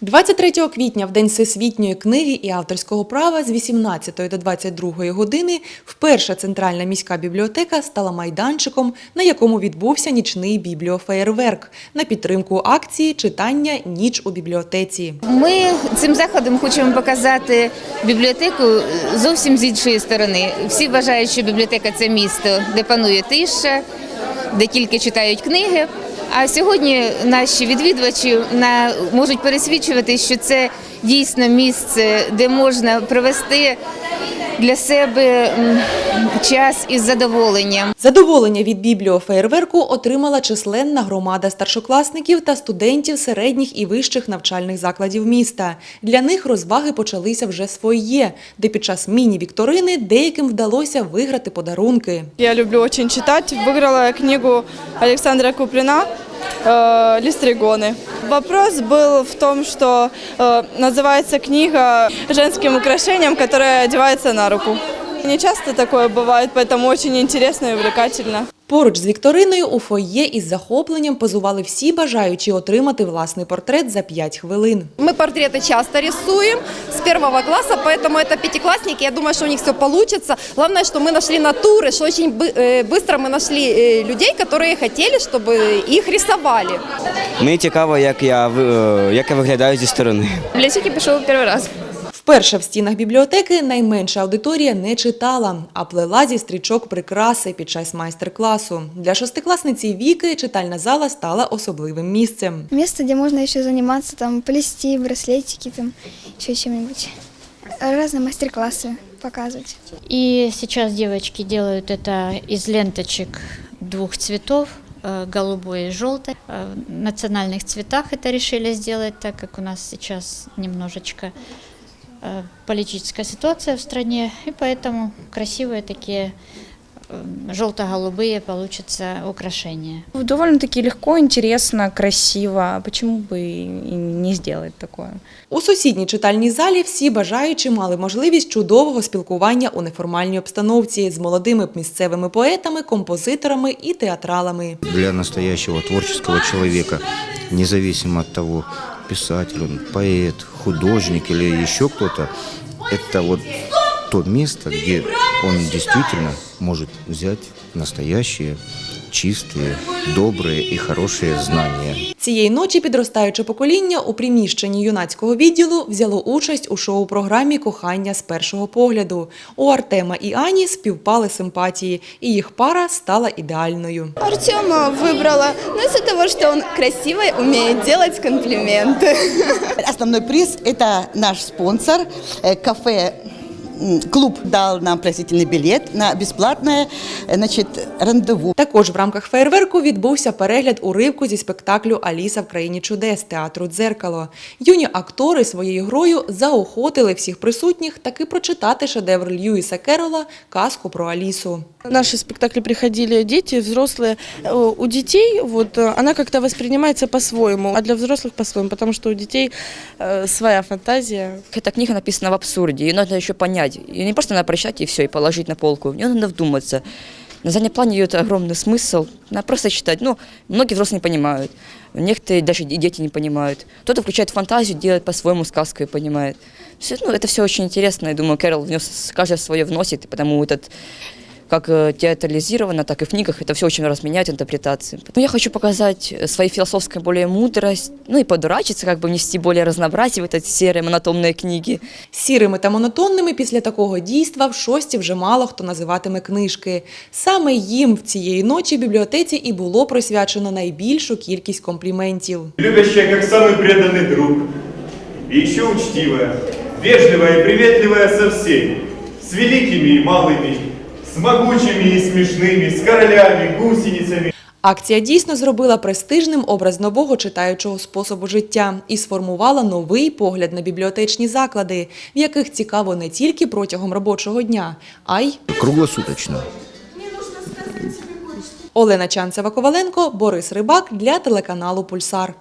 23 квітня, в День Всесвітньої книги і авторського права з 18 до 22 години вперше Центральна міська бібліотека стала майданчиком, на якому відбувся нічний бібліофеєрверк на підтримку акції читання Ніч у бібліотеці. Ми цим заходом хочемо показати бібліотеку зовсім з іншої сторони. Всі вважають, що бібліотека це місто, де панує тиша, де тільки читають книги. А сьогодні наші відвідувачі можуть пересвідчувати, що це дійсно місце, де можна провести для себе м, час із задоволенням. Задоволення від бібліофеєрверку отримала численна громада старшокласників та студентів середніх і вищих навчальних закладів міста. Для них розваги почалися вже своє, де під час міні-вікторини деяким вдалося виграти подарунки. Я люблю очень читать. Выиграла книгу Александра Куплина э, «Листригоны». Вопрос был в том, что э, называется книга женским украшением, которое одевается на руку. Не часто такое бывает, поэтому очень интересно и увлекательно. Поруч з вікториною у фойє із захопленням позували всі бажаючі отримати власний портрет за 5 хвилин. Мы портреты часто рисуем с первого класса, поэтому это пятиклассники. Я думаю, что у них все получится. Главное, что мы нашли натуры, что очень бы- э, быстро мы нашли э, людей, которые хотели, чтобы их рисовали. Мені цікаво, як я, ви- е, як я виглядаю зі сторони. В библиотеке пришел первый раз. Вперше в стінах бібліотеки найменша аудиторія не читала, а плела зі стрічок прикраси під час майстер-класу. Для шостикласниці Віки читальна зала стала особливим місцем. Место, где можно еще заниматься, там, плести браслетики, там, еще чем-нибудь. Разные мастер-классы показывать. И сейчас девочки делают это из ленточек двух цветов, э, голубой и желтой. Э, В национальных цветах это решили сделать, так как у нас сейчас немножечко э, политическая ситуация в стране, и поэтому красивые такие э, желто-голубые получатся украшения. Довольно-таки легко, интересно, красиво. Почему бы и не сделать такое? У сусідній читальній залі всі бажаючі мали можливість чудового спілкування у неформальній обстановці з молодими місцевими поетами, композиторами і театралами. для настоящего творческого человека, независимо от того, писатель он, поэт, художник или еще кто-то, это вот то место, где он действительно может взять настоящие, чистые, добрые и хорошие знания. Цієї ночі підростаюче покоління у приміщенні юнацького відділу взяло участь у шоу-програмі Кохання з першого погляду. У Артема і Ані співпали симпатії, і їх пара стала ідеальною. Артема выбрала, ну, из-за того, что он красиво умеет делать комплименты. Основной приз – это наш спонсор, э, кафе м, Клуб дал нам просительный билет на бесплатное э, значит, рандеву. Також в рамках фейерверку відбувся перегляд уривку зі спектаклю Аліса в країні чудес театру Дзеркало. Юні актори своєю грою заохотили всіх присутніх таки прочитати шедевр Льюіса Керрола Казку про Алісу. В наши спектакли приходили дети, взрослые. Э, У детей вот э, она как-то воспринимается по-своему, а для взрослых по-своему, потому что у детей э, своя фантазия. Эта книга написана в абсурде, ее надо еще понять. Ее не просто надо прочитать и все, и положить на полку. В нее надо вдуматься. На заднем плане ее огромный смысл. Надо просто читать. Ну, многие взрослые не понимают. Некоторые даже и дети не понимают. Кто-то включает фантазию, делает по-своему сказку и понимает. Всё, ну, это все очень интересно. Я думаю, Кэрол внес, каждый свое вносит, и потому этот как э, театрализировано, так и в книгах это все очень раз меняет интерпретации. Ну, я хочу показать э, своей философской более мудрость, ну и подурачиться, как бы внести более разнообразие в эти серые монотонные книги. Сірими та монотонними після такого дійства в шості вже мало хто називатиме книжки. Саме їм в цієї ночі бібліотеці і було присвячено найбільшу кількість компліментів. любящая, как самый преданный друг, и еще учтивая, вежливая и приветливая со всеми, с великими и малыми, с могучими и смешными, с королями, гусеницами, Акція дійсно зробила престижним образ нового читаючого способу життя і сформувала новий погляд на бібліотечні заклади, в яких цікаво не тільки протягом робочого дня, а й Круглосуточно. Олена Чанцева Коваленко, Борис Рибак для телеканалу Пульсар.